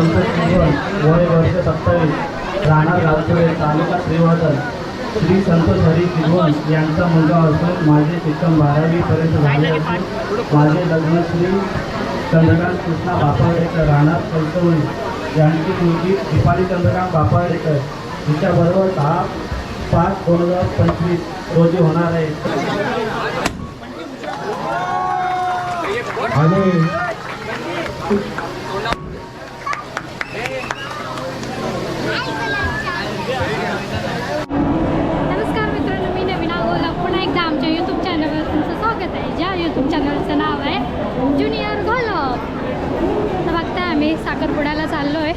संतोष किंवन वय वर्ष सत्तावीस. राहणार गावचे तालुका श्रीवर्धन श्री संतोष हरी किंवन यांचा मुलगा असून माझे शिक्षण बारावीपर्यंत झाले असून माझे लग्न श्री चंद्रकांत कृष्णा बापाडेकर राहणार कलसवणी यांची मुलगी दीपाली चंद्रकांत बापाडेकर हिच्याबरोबर दहा पाच दोन हजार पंचवीस रोजी होणार आहे. आणि नमस्कार मित्रांनो मी नवीन अगोदर पुन्हा एकदा आमच्या यूट्यूब चॅनलवर तुमचं स्वागत आहे ज्या यूट्यूब चॅनलचं नाव आहे ज्युनियर गोलप तर बघताय आम्ही साखरपुड्याला चाललो आहे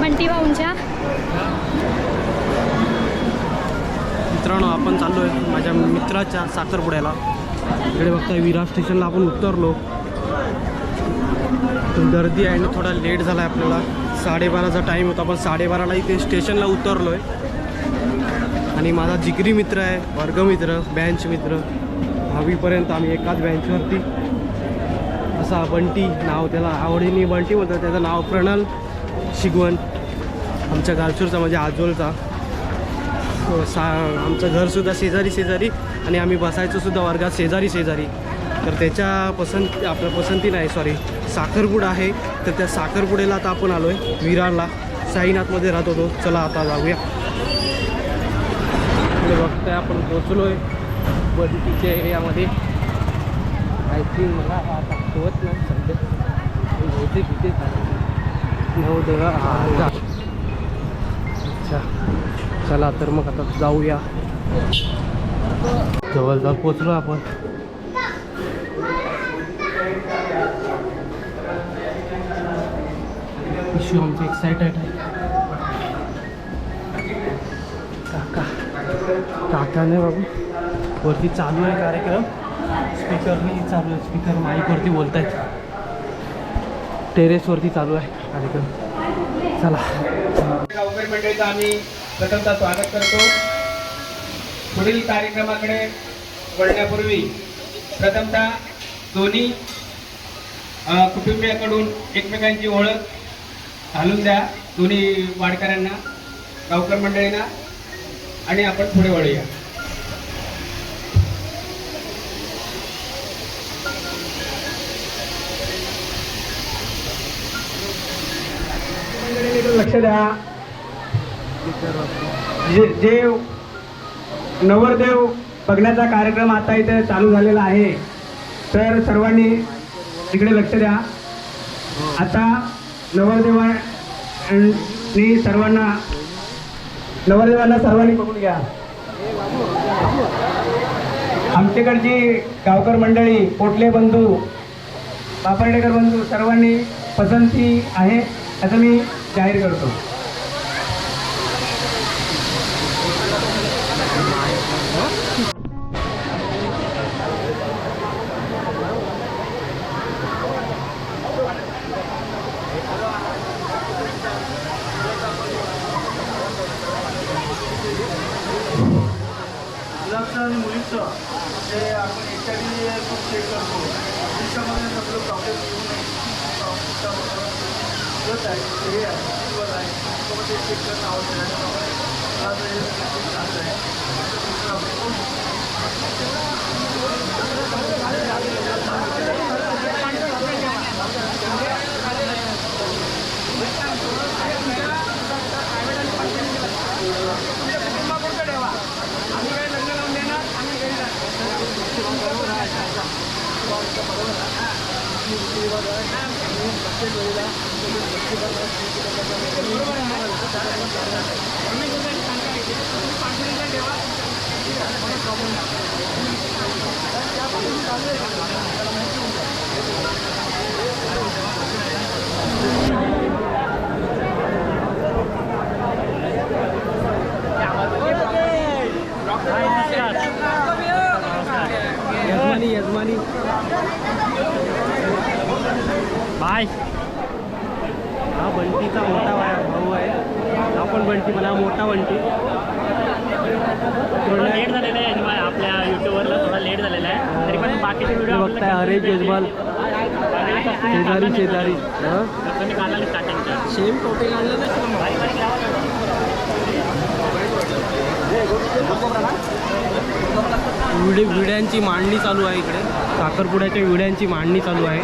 बंटी भाऊंच्या. मित्रांनो आपण चाललो आहे माझ्या मित्राच्या साखरपुड्याला. इकडे बघताय विरार स्टेशनला आपण उतरलो. गर्दी आहे ना थोडा लेट झाला आहे आपल्याला. साडेबाराचा टाईम होता पण साडेबाराला इथे स्टेशनला उतरलो आहे आणि माझा जिगरी मित्र आहे वर्गमित्र बँच मित्र. दहावीपर्यंत आम्ही एकाच बँचवरती असा बंटी नाव त्याला आवडीने बंटी बोलतात. त्याचं नाव प्रणल शिगवण आमच्या गालचूरचा म्हणजे आजोलचा. सा आमचं घरसुद्धा शेजारी शेजारी. आणि आम्ही बसायचोसुद्धा वर्गात शेजारी शेजारी. तर त्याच्या पसंत आपल्या पसंती नाही सॉरी साखरपुडा आहे. तर त्या साखरपुड्याला आता आपण आलो आहे विरारला. साईनाथमध्ये राहत होतो. चला आता जाऊया. इकडे बघताय आपण पोचलो आहे बदीच्या एरियामध्ये. आय मला आता होत नाही सध्या. होते बहुतेक नऊ आहे हा अच्छा. चला तर मग आता जाऊया. जवळजवळ पोचलो आपण. इश्यू आमचे एक्सायटेड आहे. काका. काकाने बाबू. वरती चालू आहे कार्यक्रम. स्पीकरनी चालू आहे. स्पीकर माईकवरती बोलत आहेत टेरेसवरती चालू आहे. कार्यक्रम. चला. गावकरी मंडळीचं आम्ही प्रथमतः स्वागत करतो. पुढील कार्यक्रमाकडे वळण्यापूर्वी प्रथमतः दोन्ही कुटुंबियाकडून एकमेकांची ओळख घालून द्या. दोन्ही वाडकऱ्यांना गावकर मंडळींना. आणि आपण पुढे वळूया. लक्ष द्या. जे जे नवरदेव बघण्याचा कार्यक्रम आता इथे चालू झालेला आहे. तर सर्वांनी तिकडे लक्ष द्या. आता नवरदेवांनी सर्वांना नवरदेवांना सर्वांनी बघून घ्या. आमच्याकडची गावकर मंडळी पोटले बंधू बापर्डेकर बंधू सर्वांनी पसंती आहे. असं मी जाहीर करतो मुलाचं आणि मुलीचं जे आपण एच आय व्ही चेक करतो त्याच्यामध्ये सगळं प्रॉब्लेम येऊ नये होत आहे हे आहे शुगर आहे त्याच्यामुळे ते चेक करणं आवश्यक आहे त्यामुळे आज हे check चालू आहे यजमानी यजमानी बाय. हा बंटीचा मोठा भाऊ आहे. हा पण बंटी मला मोठा बंटी. थोडा लेट झालेला आहे आपल्या युट्यूबवरला थोडा लेट झालेला आहे. तरी पण बाकीचे व्हिडिओ बघताय हरेश यजमान शेजारी शेजारी. हां? काढला स्टार्टिंगचा सेम टॉपिक आणलं विडे विड्यांची मांडणी चालू आहे इकडे. साखरपुड्याच्या विड्यांची मांडणी चालू आहे.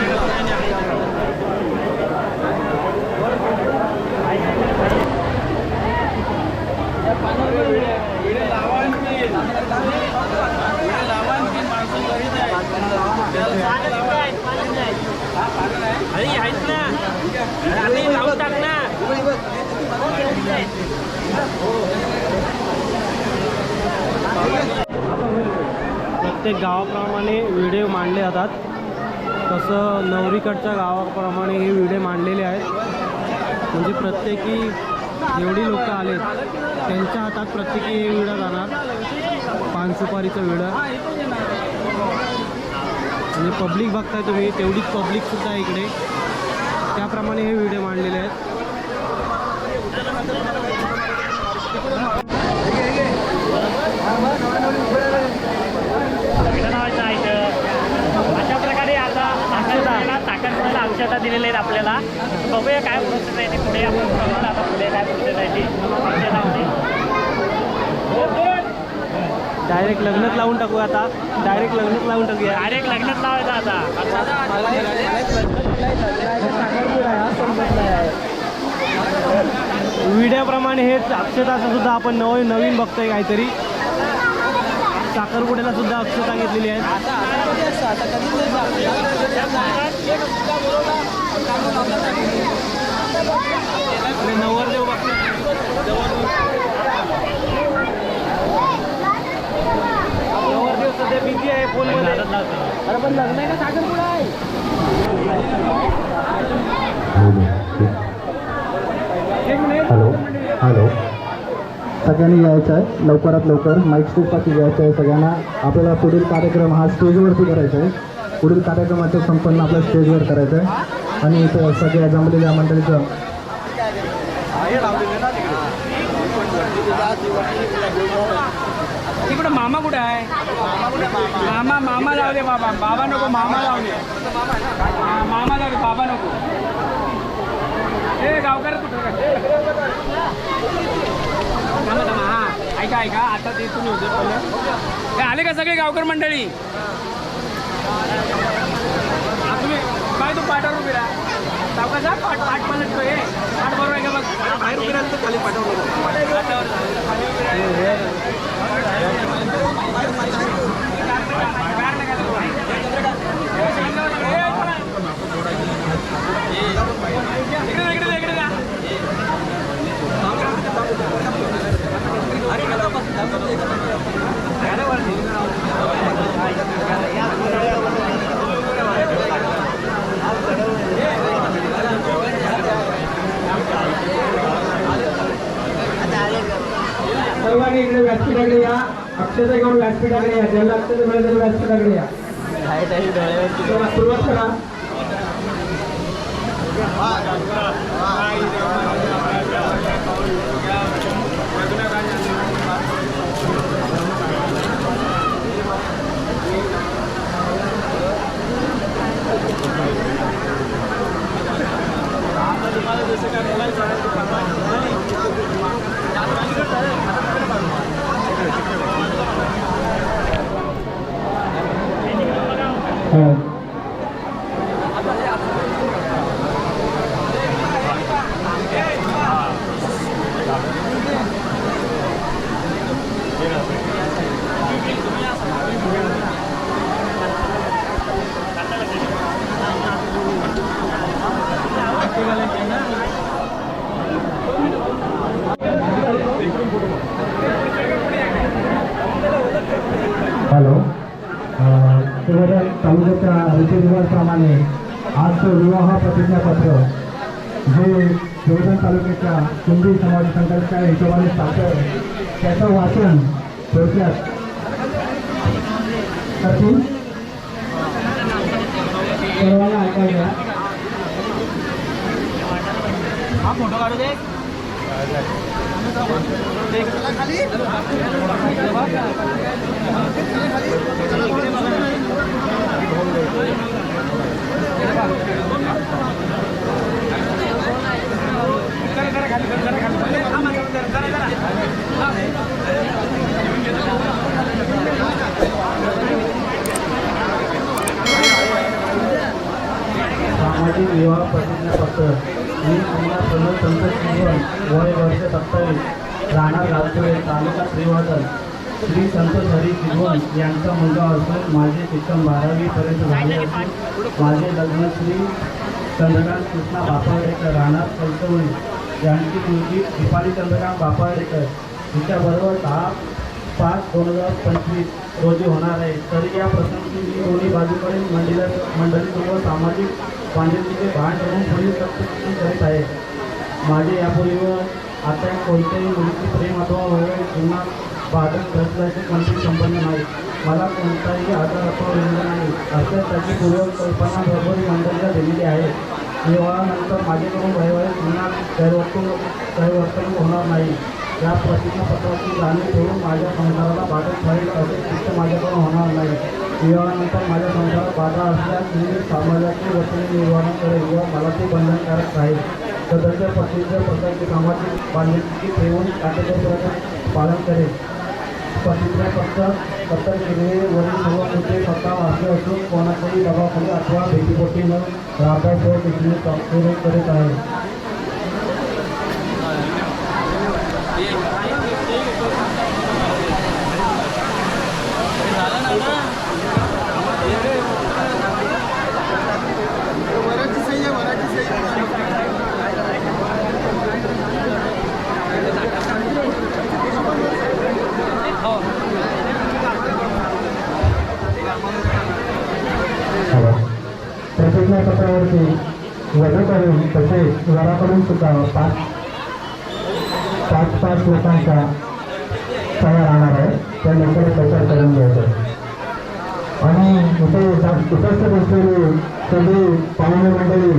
Yeah. तसं नवरीकडच्या गावाप्रमाणे हे विडे मांडलेले आहेत. म्हणजे प्रत्येकी एवढी लोकं आलेत. त्यांच्या हातात प्रत्येकी हे विडा जाणार. पान सुपारीचं विडं. म्हणजे पब्लिक बघताय तुम्ही तेवढीच पब्लिकसुद्धा इकडे. त्याप्रमाणे हे विडे मांडलेले आहेत इथं नावाचं आहे इथं. अशा प्रकारे आता साखरपुड्याला अक्षता दिलेल्या आहेत आपल्याला बघूया काय प्रोसेस आहे ती पुढे आपण बघूया आता पुढे काय प्रोसेस आहे ती डायरेक्ट लग्नच लावून टाकू आता डायरेक्ट लग्नच लावून टाकूया डायरेक्ट लग्नात लावायचं आता विड्याप्रमाणे हेच अक्षताचं सुद्धा आपण नवीन नवीन बघतोय काहीतरी साखरपुड्याला सुद्धा अक्षता घेतलेली आहे अरे पण लग्न आहे का साखरपुडा आहे? Hello hello. सगळ्यांनी यायचं आहे. लवकरात लवकर माईक स्टेजपासून यायचं आहे सगळ्यांना. आपल्याला पुढील कार्यक्रम हा स्टेजवरती करायचा आहे. पुढील कार्यक्रमाचं संपन्न आपल्या स्टेजवर करायचं आहे. आणि इथं सगळ्या जमलेल्या मंडळीचं तिकडं. मामा कुठे आहे? मामा मामा लावले बाबा. बाबा नको मामा लावले दे. मामा लावले बाबा नको. ए गावकर कुठं? हा ऐका ऐका. आता ते तुम्ही होते पहिले हे आले का सगळे गावकर मंडळी? तुम्ही काय तू पाठावर उभी राहा? सावकाश हा, पाठ पाठ पलटतो हे पाठ बरोबर आहे का बघ? बाहेर उभी राहिलं तर खाली इकडे इकडे इकडे जा सर्वांनी इकडे व्यासपीठाकडे या अक्षता घेऊन व्यासपीठाकडे या? ज्यांना अक्षता मिळेल व्यासपीठाकडे या. चला, सुरुवात करा. हॅलो आजचं विवाह प्रतिज्ञापत्र. जे शिवजन तालुक्याच्या हिंदी समाज संघटनेच्या हिशोबाने चालतं त्याचं वाचन थोडक्यात. करतील सर्वांना ऐकायला हा फोटो काढू दे. अंतिम विवाह प्रतिज्ञापत्र मी कुमार प्रमोद संतोष किंवन वय वर्ष सत्तावीस राहणार गावचुळे तालुका श्रीवर्धन श्री संतोष हरी किंवन मुलगा असून माझे शिक्षण बारावीपर्यंत झाले असून माझे लग्न श्री चंद्रकांत कृष्णा बापाडेकर राहणार कलकवणी यांची मुलगी दीपाली चंद्रकांत बापाडेकर हिच्याबरोबर दहा पाच दोन हजार पंचवीस रोजी होणार आहे. तरी या प्रसंगी मी दोन्ही बाजूकडील मंडळी मंडळीसोबत सामाजिक बांधिलकीचे भान ठेवून पुढील चौकशी करीत आहे. माझे यापूर्वी आता कोणत्याही मुलीची प्रेम अथवा वगैरे किंवा बाधक असल्याचे कोणतेही संबंध नाही मला कोणताही आजार अथवा विरोध नाही. अशा त्याची पूर्वकल्पना बरोबर मंडळीला दिलेली आहे. विवाहानंतर माझ्याकडून वैवाहिक पुन्हा गैरवर्तणूक गैरवर्तणूक होणार नाही. या प्रतिज्ञापत्राची जाणीव ठेवून माझ्या संसाराला बाधक ठरेल असे शिस्त माझ्याकडून होणार नाही. विवाहानंतर माझ्या संसारात बाधा असल्यास मी समाजाची वतीने निर्वाहन करेल व मला ते बंधनकारक राहील सदस्य पत्नीच्या प्रकारची कामाची बांधिलकी ठेवून काटेकोरपणे पालन करेल प्रतिज्ञापत्र पत्र केलेले वरील सर्व मुद्दे स्वतः वाचले असून कोणाकडे दबावाखाली अथवा भेटीपोटी न राहता तो देखील पूर्ण करीत आहे. झालं ना करून तसेच घराकडून सुद्धा पाच पाच पाच लोकांचा सह्या राहणार आहे. त्या लवकरच प्रचार करून घ्यायचा आणि इथे उपस्थित असलेले सगळी पाहुणे मंडळी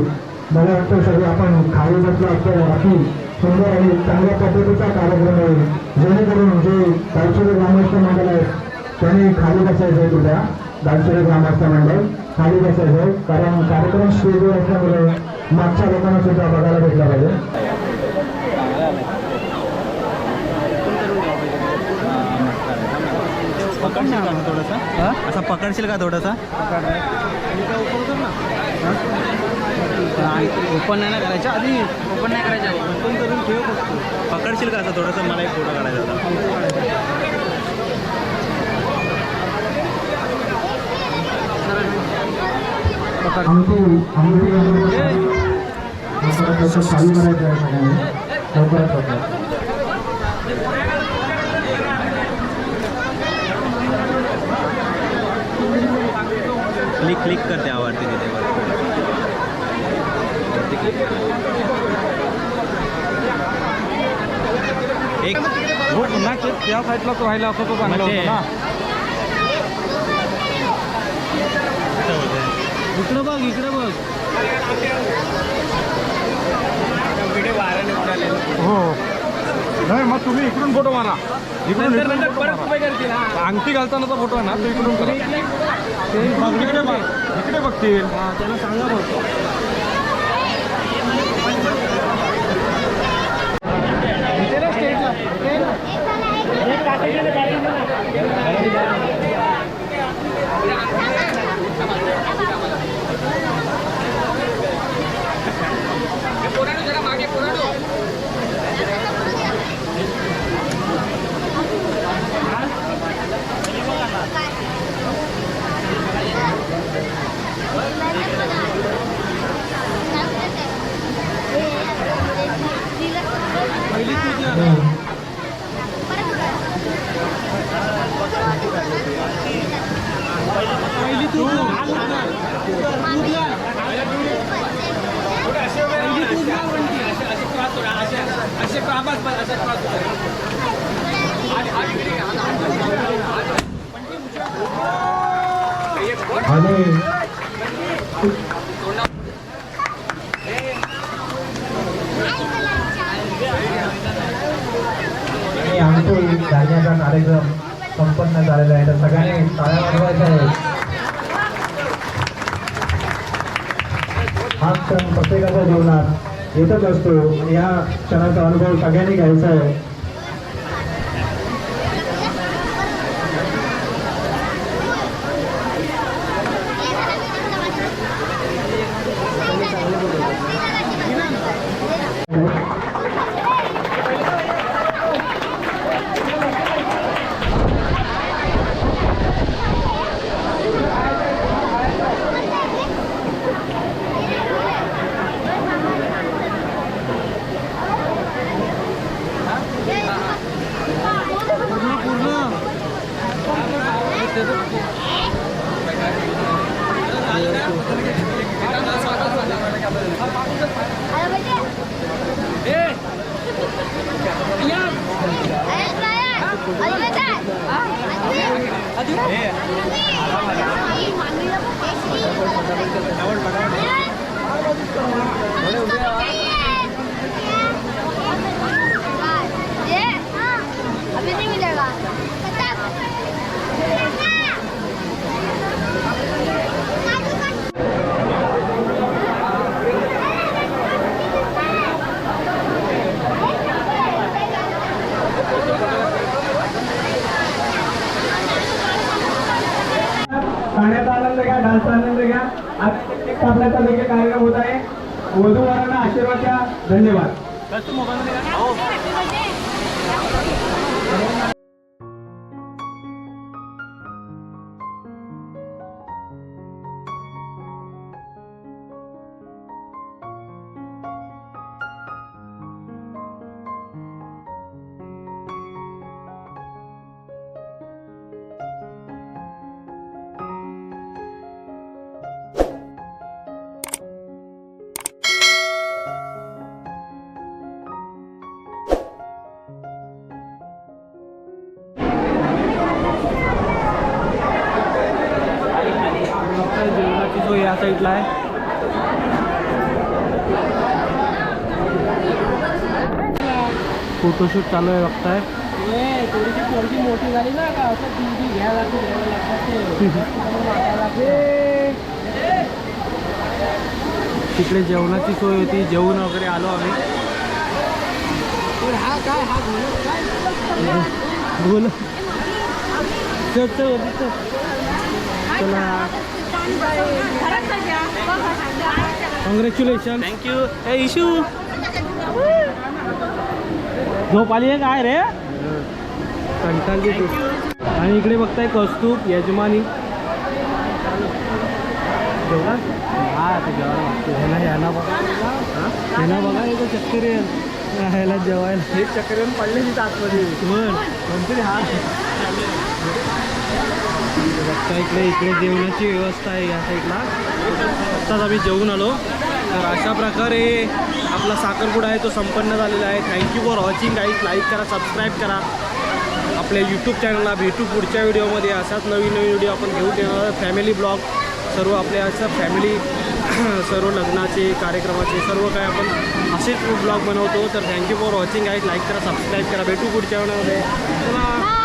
मला वाटतं सगळे आपण खाली बसलो असतो. अति सुंदर आणि चांगल्या पद्धतीचा कार्यक्रम आहे. जेणेकरून जे गावचुरी ग्रामस्थ मंडळ आहे त्यांनी खाली बसायचं आहे तुझ्या गावचुरी ग्रामस्थ मंडळ खाली बसायचं आहे. कारण कार्यक्रम स्टेजवर असल्यामुळे मागच्या लोकांना सुद्धा बघायला भेटला पाहिजे. पकडशील का थोडंसा? असा पकडशील का थोडासा? ओपन नाही ना करायच्या आधी ओपन नाही करायच्या ओपन करून ठेव. पकडशील का असं थोडंसं? मला एक फोटो काढायचा होता. आमची लवकरात लवकर चालू करायचं आहे सगळ्यांनी लवकरात लवकर. क्लिक क्लिक करते आवडते तिथे. कर. एक. हो पुन्हा त्या साईडला तो राहिला असतो तो चांगला होता ना इकडं बघ इकडं बघ. हो. नाही मग तुम्ही इकडून फोटो मारा. इकडून इकडून photo मारा. अंगठी घालतानाचा फोटो आहे ना तो इकडून करा. ते इकडे बघ इकडे बघतील त्याला सांगा बघ आणि आमचे गाण्याचा कार्यक्रम संपन्न झालेला आहे. तर सगळ्यांनी टाळ्या वाजवायच्या आहे हा क्षण प्रत्येकाच्या जीवनात येतच असतो. या क्षणाचा अनुभव सगळ्यांनी घ्यायचा आहे अभी नहीं मिलेगा गाण्याचा आनंद घ्या डान्सचा आनंद घ्या आज आपल्याचा देखील कार्यक्रम होत आहे. वधूवरांना आशीर्वाद द्या. धन्यवाद. फोटोशूट चालू आहे बघताय. थोडीशी पोरगी मोठी झाली ना का असं ती घ्यायला तिकडे जेवणाची सोय होती जेवण वगैरे आलो आम्ही. हा काय हा बोल. चल चल. चला. कॉंग्रॅच्युलेशन थँक्यू इशू झोप आली आहे काय रे? कंटाळली तू. आणि इकडे बघताय कौस्तुभ यजमानी. जेवला? हा आता जेवायला लागतो ह्याला ह्याला बघा. ह्याला बघा चक्कर ह्याला जेवायला. हे चक्कर येऊन पडले तिथं आतमध्ये. बर. कोणतरी हा. बघता इकडे इकडे जेवणाची व्यवस्था आहे या साईडला आत्ताच आम्ही जेवून आलो. तर अशा प्रकारे आपला साखरपुडा आहे तो संपन्न झालेला आहे. Thank you for watching guys like करा सबस्क्राईब करा. आपल्या यूट्यूब चॅनलला भेटू पुढच्या व्हिडिओमध्ये असाच नवीन नवीन व्हिडिओ आपण घेऊ येणार फॅमिली ब्लॉग सर्व आपल्या असं फॅमिली सर्व लग्नाचे कार्यक्रमाचे सर्व काय आपण असेच ब्लॉग बनवतो. तर thank you for watching guys like करा सबस्क्राईब करा. भेटू पुढच्या व्हिडिओमध्ये चला.